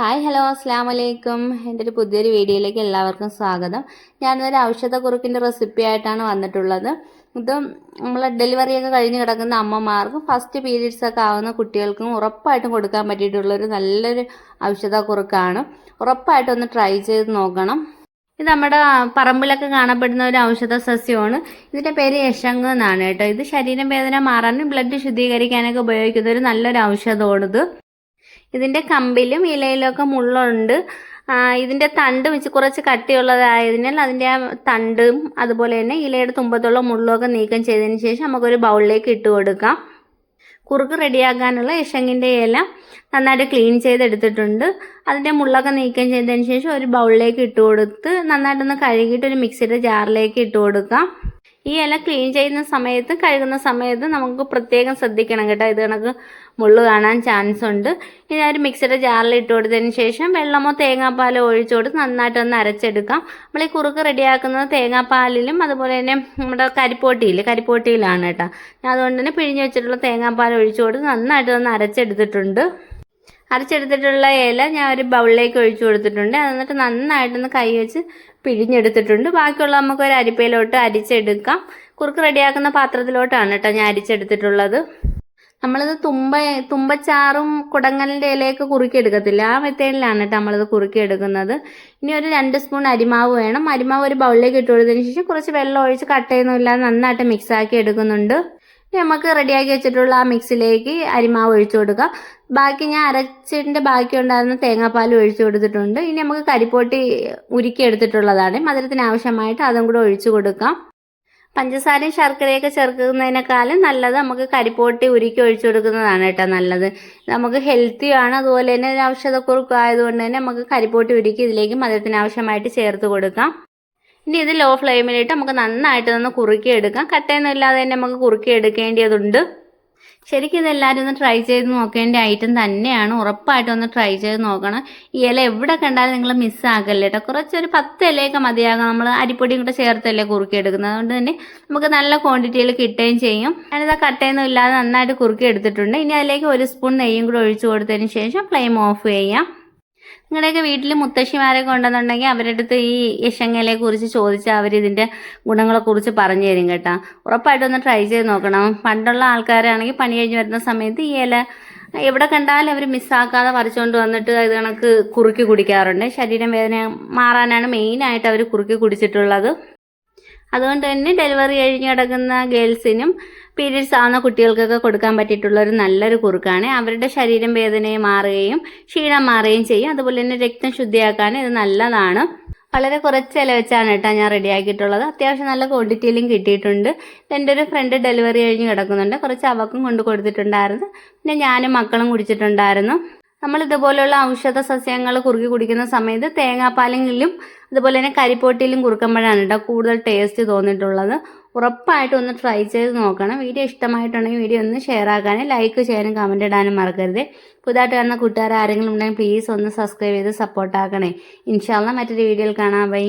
Hi hello അസ്സാം വലൈക്കും എന്റെ ഒരു പുതിയൊരു വീഡിയോയിലേക്ക് എല്ലാവർക്കും സ്വാഗതം. ഞാനൊരു ഔഷധക്കുറുക്കിന്റെ റെസിപ്പി ആയിട്ടാണ് വന്നിട്ടുള്ളത്. ഇത് നമ്മൾ ഡെലിവറിയൊക്കെ കഴിഞ്ഞ് കിടക്കുന്ന അമ്മമാർക്കും ഫസ്റ്റ് പീരീഡ്സ് ഒക്കെ ആവുന്ന കുട്ടികൾക്കും ഉറപ്പായിട്ടും കൊടുക്കാൻ പറ്റിയിട്ടുള്ളൊരു നല്ലൊരു ഔഷധക്കുറുക്കാണ്. ഉറപ്പായിട്ടും ഒന്ന് ട്രൈ ചെയ്ത് നോക്കണം. ഇത് നമ്മുടെ പറമ്പിലൊക്കെ കാണപ്പെടുന്ന ഒരു ഔഷധ സസ്യമാണ്. ഇതിന്റെ പേര് യശങ്ക് എന്നാണ് കേട്ടോ. ഇത് ശരീരം വേദന മാറാനും ബ്ലഡ് ശുദ്ധീകരിക്കാനൊക്കെ ഉപയോഗിക്കുന്ന ഒരു നല്ലൊരു ഔഷധമാണിത്. ഇതിന്റെ കമ്പിലും ഇലയിലൊക്കെ മുള്ളുണ്ട്. ഇതിന്റെ തണ്ട് വെച്ച് കുറച്ച് കട്ടിയുള്ളതായതിനാൽ അതിന്റെ ആ തണ്ടും അതുപോലെ തന്നെ ഇലയുടെ തുമ്പത്തുള്ള മുള്ളുമൊക്കെ നീക്കം ചെയ്തതിന് ശേഷം നമുക്കൊരു ബൗളിലേക്ക് ഇട്ട് കൊടുക്കാം. കുറുക്ക് റെഡിയാക്കാനുള്ള ഇഷങ്ങിന്റെ ഇല നന്നായിട്ട് ക്ലീൻ ചെയ്തെടുത്തിട്ടുണ്ട്. അതിന്റെ മുള്ളൊക്കെ നീക്കം ചെയ്തതിന് ശേഷം ഒരു ബൗളിലേക്ക് ഇട്ട് കൊടുത്ത് നന്നായിട്ടൊന്ന് കഴുകിയിട്ട് ഒരു മിക്സിയുടെ ജാറിലേക്ക് ഇട്ട് കൊടുക്കാം. ഈ ഇല ക്ലീൻ ചെയ്യുന്ന സമയത്ത് കഴുകുന്ന സമയത്ത് നമുക്ക് പ്രത്യേകം ശ്രദ്ധിക്കണം കേട്ടോ. ഇത് കണക്ക് മുള്ളു കാണാൻ ചാൻസ് ഉണ്ട്. ഇനി ഒരു മിക്സിയുടെ ജാറിൽ ഇട്ട് കൊടുത്തതിന് ശേഷം വെള്ളമോ തേങ്ങാപ്പാലോ ഒഴിച്ചു കൊടുത്ത് നന്നായിട്ടൊന്ന് അരച്ചെടുക്കാം. നമ്മൾ ഈ കുറുക്ക് റെഡിയാക്കുന്നത് തേങ്ങാപ്പാലിലും അതുപോലെ തന്നെ നമ്മുടെ കരിപ്പോട്ടിയിൽ കരിപ്പോട്ടിയിലാണ് കേട്ടോ. ഞാൻ അതുകൊണ്ട് തന്നെ പിഴിഞ്ഞ് വെച്ചിട്ടുള്ള തേങ്ങാപ്പാൽ ഒഴിച്ചു കൊടുത്ത് നന്നായിട്ടൊന്ന് അരച്ചെടുത്തിട്ടുണ്ട്. അരച്ചെടുത്തിട്ടുള്ള ഇല ഞാൻ ഒരു ബൗളിലേക്ക് ഒഴിച്ചു കൊടുത്തിട്ടുണ്ട്. എന്നിട്ട് നന്നായിട്ടൊന്ന് കൈ വെച്ച് പിഴിഞ്ഞെടുത്തിട്ടുണ്ട്. ബാക്കിയുള്ള നമുക്ക് ഒരു അരിപ്പയിലോട്ട് അരിച്ചെടുക്കാം. കുറുക്ക് റെഡിയാക്കുന്ന പാത്രത്തിലോട്ടാണ് കേട്ടോ ഞാൻ അരിച്ചെടുത്തിട്ടുള്ളത്. നമ്മളിത് തുമ്പ തുമ്പച്ചാറും കുടങ്ങലിന്റെ ഇലയൊക്കെ കുറുക്കിയെടുക്കത്തില്ല. ആ മെത്തേഡിലാണ് കേട്ടോ നമ്മളിത് കുറുക്കിയെടുക്കുന്നത്. ഇനി ഒരു രണ്ട് സ്പൂൺ അരിമാവ് വേണം. അരിമാവ് ഒരു ബൗളിലേക്ക് ഇട്ട് കൊടുത്തതിന് ശേഷം കുറച്ച് വെള്ളം ഒഴിച്ച് കട്ടയൊന്നുമില്ലാതെ നന്നായിട്ട് മിക്സ് ആക്കി എടുക്കുന്നുണ്ട് നമുക്ക് റെഡിയാക്കി വെച്ചിട്ടുള്ള ആ മിക്സിലേക്ക് അരിമാവ് ഒഴിച്ചു കൊടുക്കുക ബാക്കി ഞാൻ അരച്ചതിന്റെ ബാക്കി ഉണ്ടായിരുന്ന തേങ്ങാപ്പാൽ ഒഴിച്ചു കൊടുത്തിട്ടുണ്ട്. ഇനി നമുക്ക് കരിപ്പോട്ടി ഉരുക്കി എടുത്തിട്ടുള്ളതാണ് മധുരത്തിന് ആവശ്യമായിട്ട് അതും കൂടെ ഒഴിച്ചു കൊടുക്കാം. പഞ്ചസാരയും ശർക്കരയൊക്കെ ചേർക്കുന്നതിനേക്കാളും നല്ലത് നമുക്ക് കരിപ്പോട്ടി ഉരുക്കി ഒഴിച്ചു കൊടുക്കുന്നതാണ് കേട്ടോ നല്ലത്. നമുക്ക് ഹെൽത്തിയാണ് അതുപോലെ തന്നെ ഔഷധക്കുറുക്കും ആയതുകൊണ്ട് തന്നെ നമുക്ക് കരിപ്പോട്ടി ഉരുക്കി ഇതിലേക്ക് മധുരത്തിന് ആവശ്യമായിട്ട് ചേർത്ത് കൊടുക്കാം. ഇനി ഇത് ലോ ഫ്ലെയിമിലിട്ട് നമുക്ക് നന്നായിട്ട് നിന്ന് കുറുക്കിയെടുക്കാം. കട്ടയൊന്നും ഇല്ലാതെ തന്നെ നമുക്ക് കുറുക്കി എടുക്കേണ്ടതുണ്ട് ശരിക്കും ഇതെല്ലാവരും ഒന്ന് ട്രൈ ചെയ്ത് നോക്കേണ്ട ഐറ്റം തന്നെയാണ്. ഉറപ്പായിട്ടും ഒന്ന് ട്രൈ ചെയ്ത് നോക്കണം. ഈ ഇല എവിടെ കണ്ടാലും നിങ്ങൾ മിസ്സാക്കല്ലേ കേട്ടോ കുറച്ചൊരു പത്ത് ഇലയൊക്കെ മതിയാകും. നമ്മൾ അരിപ്പൊടിയും കൂടെ ചേർത്തല്ലേ കുറുക്കിയെടുക്കുന്നത്. അതുകൊണ്ട് തന്നെ നമുക്ക് നല്ല ക്വാണ്ടിറ്റിയിൽ കിട്ടുകയും ചെയ്യും. ഞാനിത് കട്ടയൊന്നും ഇല്ലാതെ നന്നായിട്ട് കുറുക്കി എടുത്തിട്ടുണ്ട്. ഇനി അതിലേക്ക് ഒരു സ്പൂൺ നെയ്യും കൂടെ ഒഴിച്ചു കൊടുത്തതിന് ശേഷം ഫ്ലെയിം ഓഫ് ചെയ്യാം. നിങ്ങളുടെയൊക്കെ വീട്ടിൽ മുത്തശ്ശിമാരെ കൊണ്ടെന്നുണ്ടെങ്കിൽ അവരുടെ അടുത്ത് ഈ യശങ്ങലെ കുറിച്ച് ചോദിച്ചാൽ അവർ ഇതിന്റെ ഗുണങ്ങളെക്കുറിച്ച് പറഞ്ഞു തരും കേട്ടോ. ഉറപ്പായിട്ടും ഒന്ന് ട്രൈ ചെയ്ത് നോക്കണം. പണ്ടുള്ള ആൾക്കാരാണെങ്കിൽ പണി കഴിഞ്ഞ് വരുന്ന സമയത്ത് ഈ ഇല എവിടെ കണ്ടാലും അവർ മിസ്സാക്കാതെ പറിച്ചുകൊണ്ട് വന്നിട്ട് ഇത് കണക്ക് കുറുക്കി കുടിക്കാറുണ്ട്. ശരീരം വേദന മാറാനാണ് മെയിനായിട്ട് അവർ കുറുക്കി കുടിച്ചിട്ടുള്ളത്. അതുകൊണ്ട് തന്നെ ഡെലിവറി കഴിഞ്ഞ് കിടക്കുന്ന ഗേൾസിനും പീരീഡ്സ് ആവുന്ന കുട്ടികൾക്കൊക്കെ കൊടുക്കാൻ പറ്റിയിട്ടുള്ള ഒരു നല്ലൊരു കുറുക്കാണ്. അവരുടെ ശരീരം വേദനയെ മാറുകയും ക്ഷീണം മാറുകയും ചെയ്യും. അതുപോലെ തന്നെ രക്തം ശുദ്ധിയാക്കാൻ ഇത് നല്ലതാണ്. വളരെ കുറച്ച് ചിലവെച്ചാണ് കേട്ടോ ഞാൻ റെഡിയാക്കിയിട്ടുള്ളത്. അത്യാവശ്യം നല്ല ക്വാണ്ടിറ്റിയിലും കിട്ടിയിട്ടുണ്ട്. എന്റെ ഒരു ഫ്രണ്ട് ഡെലിവറി കഴിഞ്ഞ് കിടക്കുന്നുണ്ട്. കുറച്ച് അവക്കും കൊണ്ട് കൊടുത്തിട്ടുണ്ടായിരുന്നു. പിന്നെ ഞാനും മക്കളും കുടിച്ചിട്ടുണ്ടായിരുന്നു. നമ്മൾ ഇതുപോലെയുള്ള ഔഷധ സസ്യങ്ങൾ കുറുകി കുടിക്കുന്ന സമയത്ത് തേങ്ങാപ്പാലെങ്കിലും അതുപോലെ തന്നെ കരിപ്പോട്ടിയിലും കുറുക്കമ്പഴാണ് കേട്ടോ കൂടുതൽ ടേസ്റ്റ് തോന്നിയിട്ടുള്ളത്. ഉറപ്പായിട്ടും ഒന്ന് ട്രൈ ചെയ്ത് നോക്കണം. വീഡിയോ ഇഷ്ടമായിട്ടുണ്ടെങ്കിൽ വീഡിയോ ഒന്ന് ഷെയർ ആക്കാനും ലൈക്ക് ചെയ്യാനും കമന്റ് ഇടാനും മറക്കരുത്. പുതുതായിട്ട് കാണുന്ന കൂട്ടുകാർ ആരെങ്കിലും ഉണ്ടെങ്കിൽ പ്ലീസ് ഒന്ന് സബ്സ്ക്രൈബ് ചെയ്ത് സപ്പോർട്ട് ആക്കണേ. ഇൻഷാല്ല മറ്റൊരു വീഡിയോയിൽ കാണാം. ബൈ